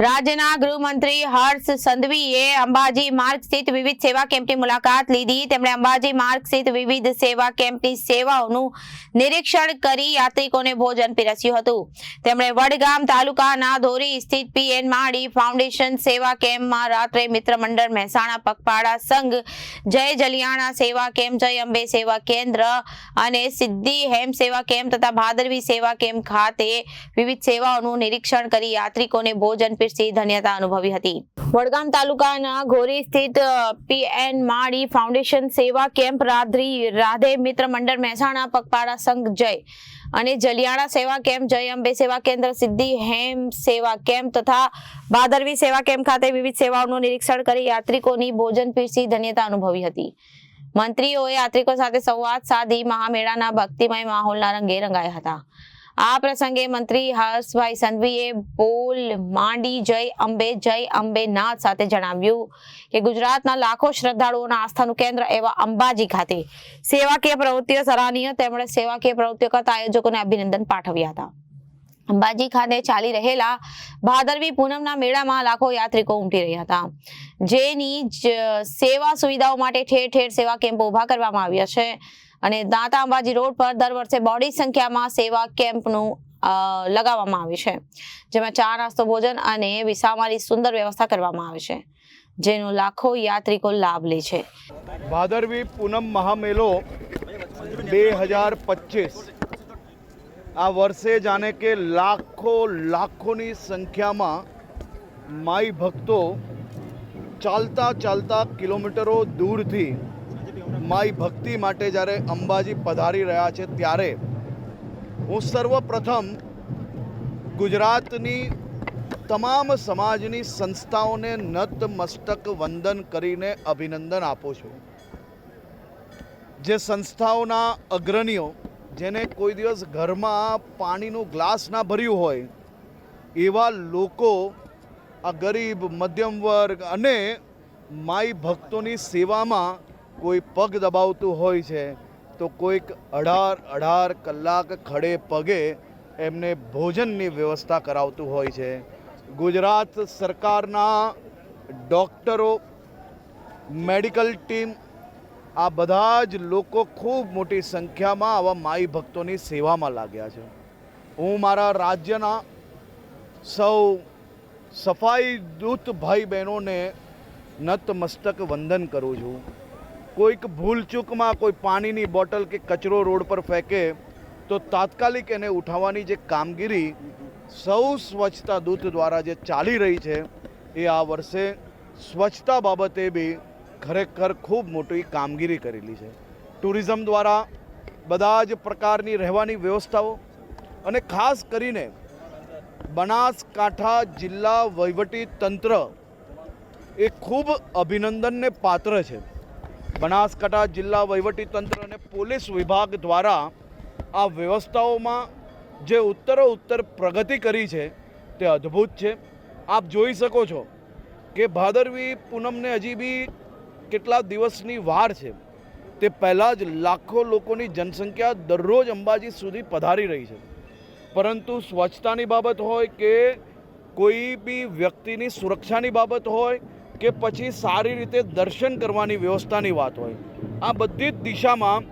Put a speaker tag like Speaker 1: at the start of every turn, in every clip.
Speaker 1: રાજ્યના ગૃહમંત્રી હર્ષ સંધવીએ અંબાજી માર્ગ સ્થિત વિવિધ સેવા કેમ્પની મુલાકાત લીધી. તેમણે અંબાજી માર્ગ સ્થિત વિવિધ સેવા કેમ્પની સેવાઓનું નિરીક્ષણ કરી યાત્રિકોને ભોજન પીરસ્યું હતું. તેમણે વડગામ તાલુકાના ધોરી સ્થિત પીએન માળી ફાઉન્ડેશન સેવા કેમ્પમાં રાત્રે મિત્ર મંડળ મહેસાણા પગપાળા સંઘ, જય જલિયાણા સેવા કેમ્પ, જય અંબે સેવા કેન્દ્ર અને સિદ્ધિ હેમ સેવા કેમ્પ તથા ભાદરવી સેવા કેમ્પ ખાતે વિવિધ સેવાઓનું નિરીક્ષણ કરી યાત્રિકોને ભોજન પીરસી ધન્યતા અનુભવી હતી. વડગામ તાલુકાના ઘોરી સ્થિત પીએન માળી ફાઉન્ડેશન સેવા કેમ્પ રાધરી રાધે મિત્ર મંડળ મહેસાણા પગપાળા સંઘ જય અને જલિયાણા સેવા કેમ્પ જય અંબે સેવા કેન્દ્ર સિદ્ધિ હેમ સેવા કેમ્પ તથા ભાદરવી સેવા કેમ્પ ખાતે વિવિધ સેવાઓનું નિરીક્ષણ કરી યાત્રિકોની ભોજન પીરસી ધન્યતા અનુભવી હતી. મંત્રીઓએ યાત્રિકો સાથે સંવાદ સાધી, મહામેળાના ભક્તિમય માહોલના રંગે રંગાયા હતા. આ પ્રસંગે મંત્રી હર્ષભાઈ સંઘવીએ બોલ માંડી જય અંબે જય અંબે સાથે જણાવ્યું કે ગુજરાતના લાખો શ્રદ્ધાળુઓના આસ્થાનું કેન્દ્ર એવા અંબાજી ખાતે સેવાકીય પ્રવૃત્તિઓ સરાહનીય. તેમણે સેવાકીય પ્રવૃત્તિઓ કરતા આયોજકોને અભિનંદન પાઠવ્યા હતા. અંબાજી ખાતે ચાલી રહેલા ભાદરવી પૂનમના મેળામાં લાખો યાત્રિકો ઉમટી રહ્યા હતા. જેની સેવા સુવિધાઓ માટે ઠેર ઠેર સેવા કેમ્પો ઊભા કરવામાં આવ્યા છે. અને દાંતા અંબાજી રોડ પર દર વર્ષે બોડી સંખ્યામાં સેવા કેમ્પનું લગાવવામાં આવે છે. જેમાં ચા, નાસ્તો, ભોજન અને વિસામાની સુંદર વ્યવસ્થા કરવામાં આવે છે, જેનો લાખો યાત્રિકો લાભ લે છે.
Speaker 2: ભાદરવી પૂનમ મહામેલો બે હજાર પચીસ. આ વર્ષે જાણે કે લાખો, લાખોની સંખ્યામાં માઈ ભક્તો ચાલતા ચાલતા કિલોમીટરો દૂરથી માઈ ભક્તિ માટે જ્યારે અંબાજી પધારી રહ્યા છે ત્યારે હું સર્વપ્રથમ ગુજરાતની તમામ સમાજની સંસ્થાઓને નતમસ્તક વંદન કરીને અભિનંદન આપું છું. જે સંસ્થાઓના અગ્રણીઓ જેને કોઈ દિવસ ઘરમાં પાણીનું ગ્લાસ ના ભર્યું હોય, એવા લોકો આ ગરીબ મધ્યમ વર્ગ અને માઈ ભક્તોની સેવામાં કોઈ પગ દબાવતું હોય છે, તો કોઈક અઢાર અઢાર કલાક ખડે પગે એમને ભોજનની વ્યવસ્થા કરાવતું હોય છે. ગુજરાત સરકારના ડૉક્ટરો, મેડિકલ ટીમ, આ બધા જ લોકો ખૂબ મોટી સંખ્યામાં આવા માઈ ભક્તોની સેવામાં લાગ્યા છે. હું મારા રાજ્યના સૌ સફાઈ દૂત ભાઈ બહેનોને નતમસ્તક વંદન કરું છું. કોઈક ભૂલચૂકમાં કોઈ પાણીની બોટલ કે કચરો રોડ પર ફેંકે, તો તાત્કાલિક એને ઉઠાવવાની જે કામગીરી સૌ સ્વચ્છતા દૂત દ્વારા જે ચાલી રહી છે, એ આ વર્ષે સ્વચ્છતા બાબતે બી ખરેખર ખૂબ મોટી કામગીરી કરેલી છે. ટુરિઝમ દ્વારા બધા જ પ્રકારની રહેવાની વ્યવસ્થાઓ અને ખાસ કરીને બનાસકાંઠા જિલ્લા વહીવટી તંત્ર એ ખૂબ અભિનંદનને પાત્ર છે. બનાસકાંઠા જિલ્લા વહીવટી તંત્ર અને પોલીસ વિભાગ દ્વારા આ વ્યવસ્થાઓમાં જે ઉત્તરો ઉત્તર પ્રગતિ કરી છે તે અદ્ભુત છે. આપ જોઈ શકો છો કે ભાદરવી પૂનમને હજી બી કેટલા દિવસની વાર છે. તે પહેલાં જ લાખો લોકોની જનસંખ્યા દરરોજ અંબાજી સુધી પધારી રહી છે. પરંતુ સ્વચ્છતાની બાબત હોય કે કોઈ બી વ્યક્તિની સુરક્ષાની બાબત હોય કે પછી સારી રીતે દર્શન કરવાની વ્યવસ્થાની વાત હોય. આ બધી જ દિશામાં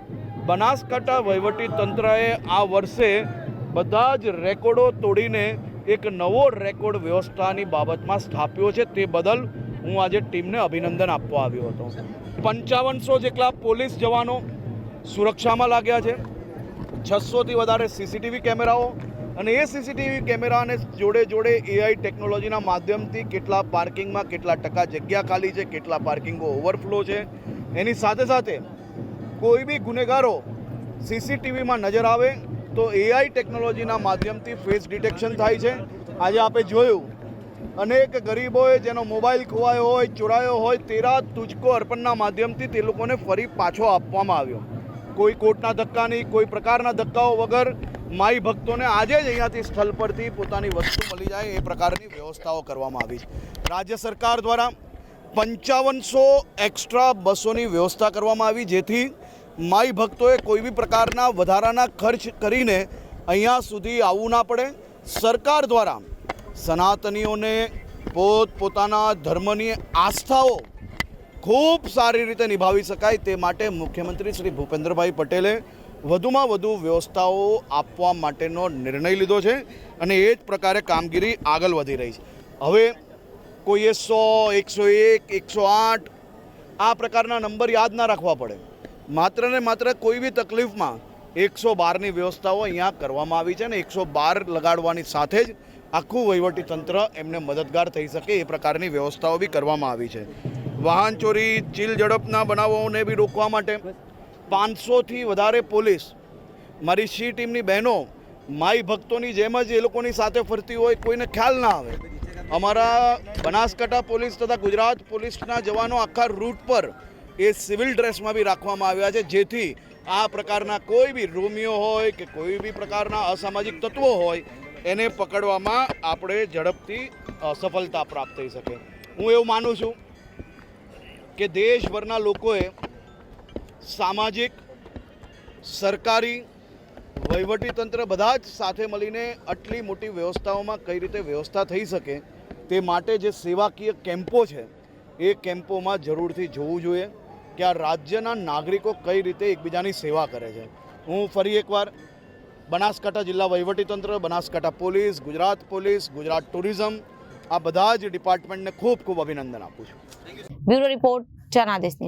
Speaker 2: બનાસકાંઠા વહીવટી તંત્રએ આ વર્ષે બધા જ રેકોર્ડો તોડીને એક નવો રેકોર્ડ વ્યવસ્થાની બાબતમાં સ્થાપ્યો છે. તે બદલ હું આજે ટીમને અભિનંદન આપવા આવ્યો હતો. પંચાવનસો જેટલા પોલીસ જવાનો સુરક્ષામાં લાગ્યા છે. છસોથી વધારે સીસીટીવી કેમેરાઓ અને એ સીસીટીવી કેમેરાને જોડે જોડે એઆઈ ટેકનોલોજીના માધ્યમથી કેટલા પાર્કિંગમાં કેટલા ટકા જગ્યા ખાલી છે, કેટલા પાર્કિંગો ઓવરફ્લો છે. એની સાથે સાથે કોઈ બી ગુનેગારો સીસીટીવીમાં નજર આવે તો એઆઈ ટેકનોલોજીના માધ્યમથી ફેસ ડિટેક્શન થાય છે. આજે આપણે જોયું, અનેક ગરીબોએ જેનો મોબાઈલ ખોવાયો હોય, ચોરાયો હોય, તેરા તુજકો અર્પણના માધ્યમથી તે લોકોને ફરી પાછો આપવામાં આવ્યો. કોઈ કોર્ટના ધક્કા નહીં કોઈ પ્રકારના ધક્કાઓ વગર માઈ ભક્તોને આજે જ અહીંયાથી સ્થળ પરથી પોતાની વસ્તુ મળી જાય એ પ્રકારની વ્યવસ્થાઓ કરવામાં આવી છે. રાજ્ય સરકાર દ્વારા પંચાવનસો એક્સ્ટ્રા બસોની વ્યવસ્થા કરવામાં આવી, જેથી માઈ ભક્તોએ કોઈ બી પ્રકારના વધારાના ખર્ચ કરીને અહીંયા સુધી આવવું ના પડે. સરકાર દ્વારા સનાતનીઓને પોતપોતાના ધર્મની આસ્થાઓ ખૂબ સારી રીતે નિભાવી શકાય તે માટે મુખ્યમંત્રી શ્રી ભૂપેન્દ્રભાઈ પટેલે વધુમાં વધુ વ્યવસ્થાઓ આપવા માટેનો નિર્ણય લીધો છે અને એ જ પ્રકારે કામગીરી આગળ વધી રહી છે. હવે કોઈએ સો એકસો એક, એકસો આઠ આ પ્રકારના નંબર યાદ ના રાખવા પડે. માત્ર ને માત્ર કોઈ બી તકલીફમાં એકસો બારની વ્યવસ્થાઓ અહીંયા કરવામાં આવી છે અને એકસો બાર લગાડવાની સાથે જ આખું વહીવટી તંત્ર એમને મદદગાર થઈ શકે એ પ્રકારની વ્યવસ્થાઓ બી કરવામાં આવી છે. વાહન ચોરી, ચીલ ઝડપના બનાવોને બી રોકવા માટે પાંચસોથી વધારે પોલીસ મારી સી ટીમની બહેનો, માઈ ભક્તોની જેમ જ એ લોકોની સાથે ફરતી હોય, કોઈને ખ્યાલ ના આવે. અમારા બનાસકાંઠા પોલીસ તથા ગુજરાત પોલીસના જવાનો આખા રૂટ પર એ સિવિલ ડ્રેસમાં બી રાખવામાં આવ્યા છે, જેથી આ પ્રકારના કોઈ બી રોમિયો હોય કે કોઈ બી પ્રકારના અસામાજિક તત્વો હોય, એને પકડવામાં આપણે ઝડપથી સફળતા પ્રાપ્ત થઈ શકે. હું એવું માનું છું કે દેશભરના લોકોએ સામાજિક, સરકારી, વહીવટીતંત્ર બધા જ સાથે મળીને આટલી મોટી વ્યવસ્થાઓમાં કઈ રીતે વ્યવસ્થા થઈ શકે તે માટે જે સેવાકીય કેમ્પો છે, એ કેમ્પોમાં જરૂરથી જોવું જોઈએ કે આ રાજ્યના નાગરિકો કઈ રીતે એકબીજાની સેવા કરે છે. હું ફરી એકવાર બનાસકાંઠા જિલ્લા વહીવટીતંત્ર, Banaskantha police, Gujarat police, Gujarat tourism, આ બધા જ ડિપાર્ટમેન્ટને ખૂબ ખૂબ અભિનંદન આપું છું.
Speaker 1: Bureau report